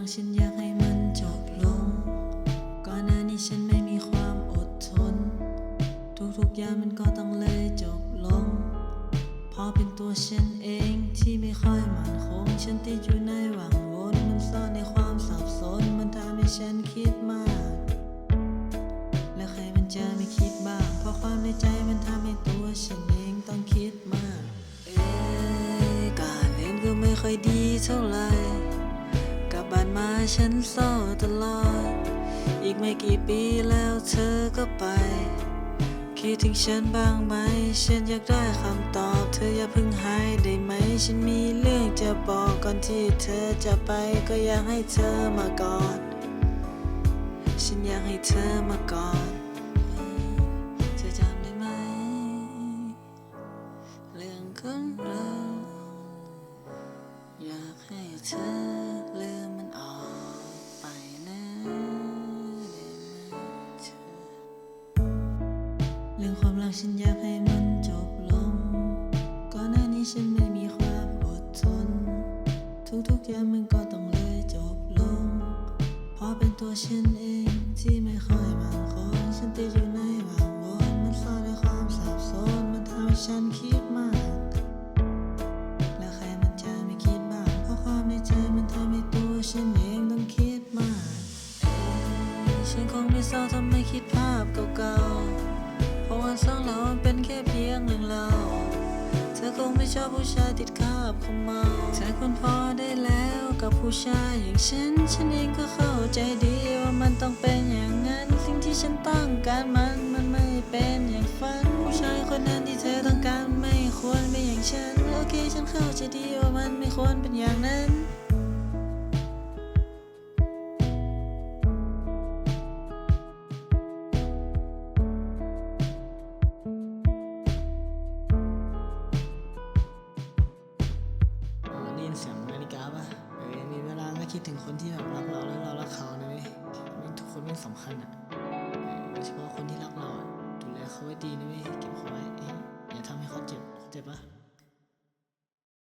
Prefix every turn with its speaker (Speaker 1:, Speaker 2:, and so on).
Speaker 1: ังฉันอยากให้มันจบลง ก่อนหน้านี้ฉันไม่มีความอดทน ทุกๆอย่างมันก็ต้องเลยจบลง พอเป็นตัวฉันเองที่ไม่ค่อยมั่นคง ฉันติดอยู่ในวังวนมันซ่อนในความสับสน มันทำให้ฉันคิดมาก แล้วใครมันจะไม่คิดบ้าง เพราะความในใจมันทำให้ตัวฉันเองต้องคิดมาก เอ๊ะการเรียนก็ไม่ค่อยดีเท่าไหร่ มาฉันเศร้าตลอด อีกไม่กี่ปีแล้วเธอก็ไป คิดถึงฉันบ้างไหม ฉันอยากได้คำตอบ เธออย่าเพิ่งหายได้ไหม ฉันมีเรื่องจะบอกก่อนที่เธอจะไป ก็อยากให้เธอมากอด ฉันอยากให้เธอมากอดเธอจำได้ไหมเรื่องของเราอยากให้เธอ เรื่องความรักฉันอยากให้มันจบลง ก่อนหน้านี้ฉันไม่มีความอดทน ทุกๆอย่างมันก็ต้องเลยจบลง เพราะเป็นตัวฉันเองที่ไม่ค่อยมั่นคงฉันติดอยู่ในวังวนมันซ่อนในความสับสนมันทำให้ฉันคิดมาก แล้วใครมันจะไม่คิดบ้างเพราะความในใจมันทำให้ตัวฉันเองต้องคิดมาก ฉันคงไม่เศร้าถ้าไม่คิดภาพเก่าๆ อคงไม่ชอบผู้ชายติดคาบเขาเมาเธอควรพอได้แล้วกับผู้ชายอย่างฉัน ฉันเองก็เข้าใจดีว่ามันต้องเป็นอย่างนั้น สิ่งที่ฉันต้องการมันมันไม่เป็นอย่างฝัน ผู้ชายคนนั้นที่เธอต้องการไม่ควรเป็นอย่างฉัน โอเคฉันเข้าใจดีว่ามันไม่ควรเป็นอย่างนั้น
Speaker 2: ยินเสียงนาฬิกาป่ะเออมีเวลาก็คิดถึงคนที่แบบรักเราแล้วเรารักเขานะเว้ยมันทุกคนม่งสำคัญอะโดยเฉพาะคนที่รักเราดูแลเขาไว้ดีนะเว้ยเก็บเขาไว้อยอย่าทำให้เขาเจ็บเข้าใจปะ